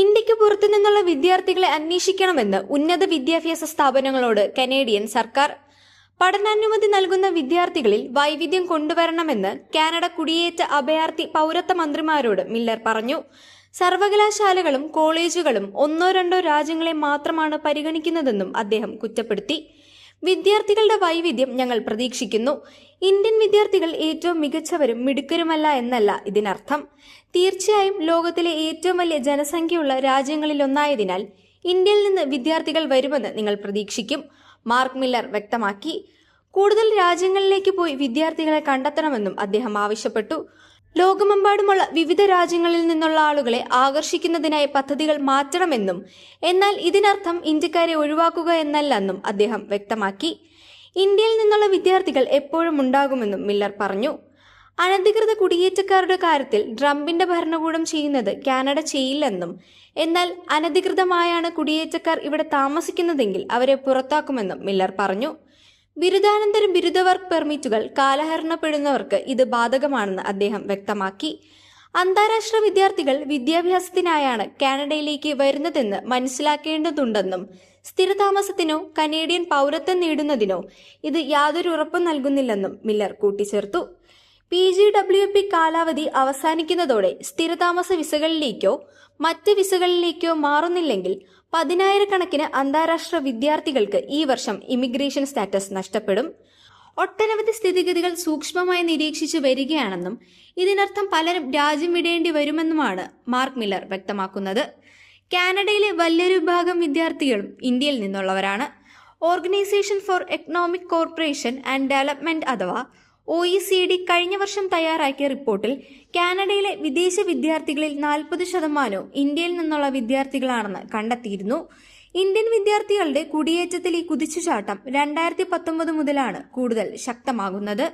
ഇന്ത്യയ്ക്ക് പുറത്തു നിന്നുള്ള വിദ്യാർത്ഥികളെ അന്വേഷിക്കണമെന്ന് ഉന്നത വിദ്യാഭ്യാസ സ്ഥാപനങ്ങളോട് കനേഡിയൻ സർക്കാർ. പഠനാനുമതി നൽകുന്ന വിദ്യാർത്ഥികളിൽ വൈവിധ്യം കൊണ്ടുവരണമെന്ന് കാനഡ കുടിയേറ്റ അഭയാർത്ഥി പൗരത്വ മന്ത്രിമാരോട് മില്ലർ പറഞ്ഞു. സർവകലാശാലകളും കോളേജുകളും ഒന്നോ രണ്ടോ രാജ്യങ്ങളെ മാത്രമാണ് പരിഗണിക്കുന്നതെന്നും അദ്ദേഹം കുറ്റപ്പെടുത്തി. വിദ്യാർത്ഥികളുടെ വൈവിധ്യം ഞങ്ങൾ പ്രതീക്ഷിക്കുന്നു. ഇന്ത്യൻ വിദ്യാർത്ഥികൾ ഏറ്റവും മികച്ചവരും മിടുക്കരുമല്ല എന്നല്ല ഇതിനർത്ഥം. തീർച്ചയായും ലോകത്തിലെ ഏറ്റവും വലിയ ജനസംഖ്യയുള്ള രാജ്യങ്ങളിലൊന്നായതിനാൽ ഇന്ത്യയിൽ നിന്ന് വിദ്യാർത്ഥികൾ വരുമെന്ന് നിങ്ങൾ പ്രതീക്ഷിക്കും. മാർക്ക് മില്ലർ വ്യക്തമാക്കി. കൂടുതൽ രാജ്യങ്ങളിലേക്ക് പോയി വിദ്യാർത്ഥികളെ കണ്ടെത്തണമെന്നും അദ്ദേഹം ആവശ്യപ്പെട്ടു. ലോകമെമ്പാടുമുള്ള വിവിധ രാജ്യങ്ങളിൽ നിന്നുള്ള ആളുകളെ ആകർഷിക്കുന്നതിനായി പദ്ധതികൾ മാറ്റണമെന്നും എന്നാൽ ഇതിനർത്ഥം ഇന്ത്യക്കാരെ ഒഴിവാക്കുക എന്നല്ലെന്നും അദ്ദേഹം വ്യക്തമാക്കി. ഇന്ത്യയിൽ നിന്നുള്ള വിദ്യാർത്ഥികൾ എപ്പോഴും ഉണ്ടാകുമെന്നും മില്ലർ പറഞ്ഞു. അനധികൃത കുടിയേറ്റക്കാരുടെ കാര്യത്തിൽ ട്രംപിന്റെ ഭരണകൂടം ചെയ്യുന്നത് കാനഡ ചെയ്യില്ലെന്നും എന്നാൽ അനധികൃതമായാണ് കുടിയേറ്റക്കാർ ഇവിടെ താമസിക്കുന്നതെങ്കിൽ അവരെ പുറത്താക്കുമെന്നും മില്ലർ പറഞ്ഞു. ബിരുദാനന്തര ബിരുദ വർക്ക് പെർമിറ്റുകൾ കാലഹരണപ്പെടുന്നവർക്ക് ഇത് ബാധകമാണെന്ന് അദ്ദേഹം വ്യക്തമാക്കി. അന്താരാഷ്ട്ര വിദ്യാർത്ഥികൾ വിദ്യാഭ്യാസത്തിനായാണ് കാനഡയിലേക്ക് വരുന്നതെന്ന് മനസ്സിലാക്കേണ്ടതുണ്ടെന്നും സ്ഥിരതാമസത്തിനോ കനേഡിയൻ പൗരത്വം നേടുന്നതിനോ ഇത് യാതൊരു ഉറപ്പും നൽകുന്നില്ലെന്നും മില്ലർ കൂട്ടിച്ചേർത്തു. പി ജി ഡബ്ല്യു പി കാലാവധി അവസാനിക്കുന്നതോടെ സ്ഥിരതാമസ വിസകളിലേക്കോ മറ്റ് വിസകളിലേക്കോ മാറുന്നില്ലെങ്കിൽ പതിനായിരക്കണക്കിന് അന്താരാഷ്ട്ര വിദ്യാർത്ഥികൾക്ക് ഈ വർഷം ഇമിഗ്രേഷൻ സ്റ്റാറ്റസ് നഷ്ടപ്പെടും. ഒട്ടനവധി സ്ഥിതിഗതികൾ സൂക്ഷ്മമായി നിരീക്ഷിച്ചു വരികയാണെന്നും ഇതിനർത്ഥം പലരും രാജ്യം വിടേണ്ടി വരുമെന്നുമാണ് മാർക്ക് മില്ലർ വ്യക്തമാക്കുന്നത്. കാനഡയിലെ വലിയൊരു വിഭാഗം വിദ്യാർത്ഥികളും ഇന്ത്യയിൽ നിന്നുള്ളവരാണ്. Organisation for economic corporation and development അഥവാ ഒ ഇ സി ഡി കഴിഞ്ഞ വർഷം തയ്യാറാക്കിയ റിപ്പോർട്ടിൽ കാനഡയിലെ വിദേശ വിദ്യാർത്ഥികളിൽ നാൽപ്പത് ശതമാനവും ഇന്ത്യയിൽ നിന്നുള്ള വിദ്യാർത്ഥികളാണെന്ന് കണ്ടെത്തിയിരുന്നു. ഇന്ത്യൻ വിദ്യാർത്ഥികളുടെ കുടിയേറ്റത്തിൽ ഈ കുതിച്ചുചാട്ടം രണ്ടായിരത്തി പത്തൊമ്പത് മുതലാണ് കൂടുതൽ ശക്തമാകുന്നത്.